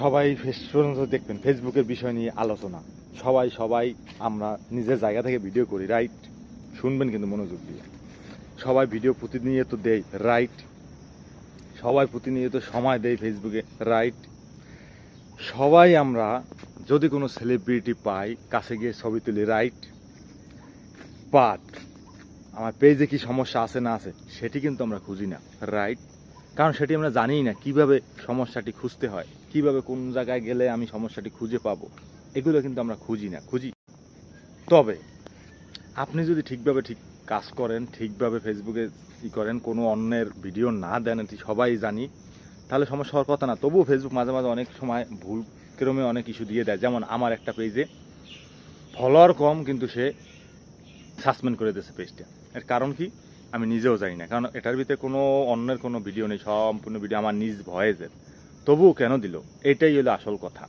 সবাই পর্যন্ত দেখবেন ফেসবুকের বিষয় নিয়ে আলোচনা। সবাই সবাই, আমরা নিজের জায়গা থেকে ভিডিও করি রাইট শুনবেন কিন্তু মনোযোগ দিয়ে। সবাই ভিডিও প্রতিনিয়ত দেয় রাইট সবাই প্রতিনিয়ত সময় দেয় ফেসবুকে রাইট সবাই আমরা যদি কোনো সেলিব্রিটি পাই, কাছে গিয়ে ছবি তুলি রাইট বাট আমার পেজে কি সমস্যা আছে না আছে, সেটি কিন্তু আমরা খুঁজি না রাইট কারণ সেটি আমরা জানিই না, কীভাবে সমস্যাটি খুঁজতে হয়। কীভাবে কোন জায়গায় গেলে আমি সমস্যাটি খুঁজে পাবো? এগুলো কিন্তু আমরা খুঁজি না, খুঁজি। তবে আপনি যদি ঠিকভাবে ঠিক কাজ করেন, ঠিকভাবে ফেসবুকে ই করেন, কোনো অন্যের ভিডিও না দেন, এটি সবাই জানি, তাহলে সমস্যা হওয়ার কথা না। তবুও ফেসবুক মাঝে মাঝে অনেক সময় ভুল ক্রমে অনেক কিছু দিয়ে দেয়। যেমন আমার একটা পেজে ফলোয়ার কম, কিন্তু সে সাসপেন্ড করে দিয়েছে পেজটা। এর কারণ কি? আমি নিজেও জানি না। কারণ এটার ভিতরে কোনো অন্যের কোনো ভিডিও নেই, সম্পূর্ণ ভিডিও আমার নিজ ভয়েসের। তবুও কেন দিল? এটাই হলো আসল কথা।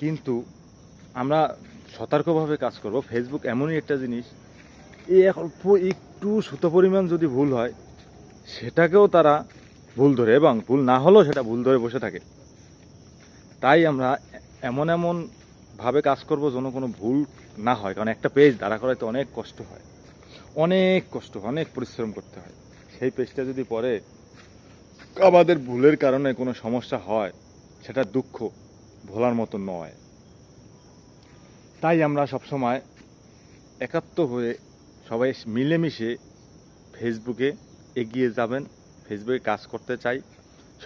কিন্তু আমরা সতর্কভাবে কাজ করব। ফেসবুক এমনই একটা জিনিস এই অল্প একটু শত পরিমাণ যদি ভুল হয়, সেটাকেও তারা ভুল ধরে, এবং ভুল না হলেও সেটা ভুল ধরে বসে থাকে। তাই আমরা এমন এমন ভাবে কাজ করব যেন কোনো ভুল না হয়, কারণ একটা পেজ দাঁড়া করাইতে অনেক কষ্ট হয়। অনেক কষ্ট অনেক পরিশ্রম করতে হয়। সেই পেজটা যদি পরে আমাদের ভুলের কারণে কোনো সমস্যা হয়, সেটা দুঃখ, ভোলার মতো নয়। তাই আমরা সবসময় একাত্ম হয়ে সবাই মিলেমিশে ফেসবুকে এগিয়ে যাবেন ফেসবুকে কাজ করতে চাই,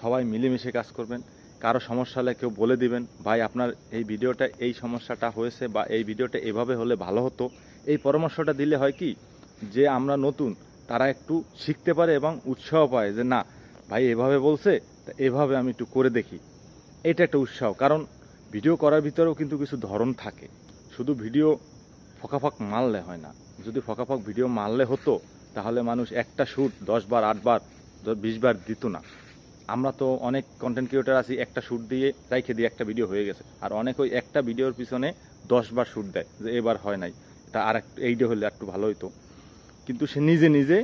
সবাই মিলেমিশে কাজ করবেন। কারও সমস্যা হলে কেউ বলে দিবেন, ভাই, আপনার এই ভিডিওটা এই সমস্যাটা হয়েছে বা এই ভিডিওটা এভাবে হলে ভালো হতো। এই পরামর্শটা দিলে হয় কি, যে আমরা নতুন, তারা একটু শিখতে পারে এবং উৎসাহ পায় যে, না ভাই এভাবে বলছে, তা এভাবে আমি একটু করে দেখি। এটা একটা উৎসাহ, কারণ ভিডিও করার ভিতরেও কিন্তু কিছু ধরন থাকে। শুধু ভিডিও ফকাফক মারলে হয় না। যদি ফকাফক ভিডিও মারলে হতো, তাহলে মানুষ একটা শ্যুট দশ বার, আট বার বিশ বার দিত না। আমরা তো অনেক কন্টেন্ট ক্রিয়েটার আছি, একটা শ্যুট দিয়ে রাইখে দিয়ে একটা ভিডিও হয়ে গেছে। আর অনেক ওই একটা ভিডিওর পিছনে দশ বার শ্যুট দেয়, যে এবার হয় নাই। এটা আর একটু এইটা হলে একটু ভালো হইতো। কিন্তু সে নিজে নিজে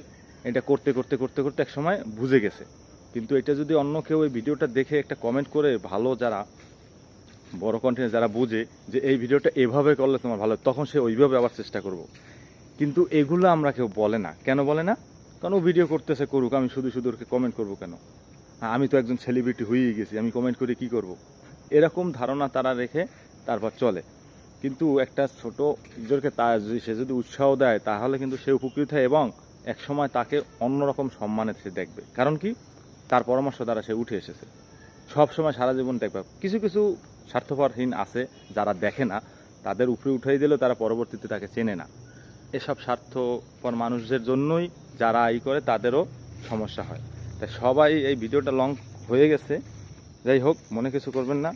এটা করতে করতে করতে করতে এক সময় বুঝে গেছে। কিন্তু এটা যদি অন্য কেউ এই ভিডিওটা দেখে একটা কমেন্ট করে, ভালো যারা, বড় কন্টেন্ট যারা বুঝে যে এই ভিডিওটা এভাবে করলে তোমার ভালো, তখন সে ওইভাবে আবার চেষ্টা করব। কিন্তু এগুলো আমরা কেউ বলে না। কেন বলে না? কারণ ও ভিডিও করতেছে, করুক, আমি শুধু শুধু ওকে কমেন্ট করব কেন? হ্যাঁ আমি তো একজন সেলিব্রিটি হয়েই গেছি, আমি কমেন্ট করে কি করব। এরকম ধারণা তারা রেখে তারপর চলে। কিন্তু একটা ছোট ইজোরকে তা যদি, সে যদি উৎসাহ দেয়, তাহলে কিন্তু সে উপকৃত হয় এবং এক সময় তাকে অন্যরকম সম্মানে সে দেখবে। কারণ কি? তার পরামর্শ দ্বারা সে উঠে এসেছে। সব সময় সারা জীবন দেখবে কিছু কিছু স্বার্থপরহীন আছে যারা দেখে না, তাদের উপরে উঠাই দিলেও তারা পরবর্তীতে তাকে চেনে না। এসব স্বার্থপর মানুষদের জন্যই যারা এই করে তাদেরও সমস্যা হয়। তাই সবাই এই ভিডিওটা লং হয়ে গেছে। যাই হোক, মনে কিছু করবেন না।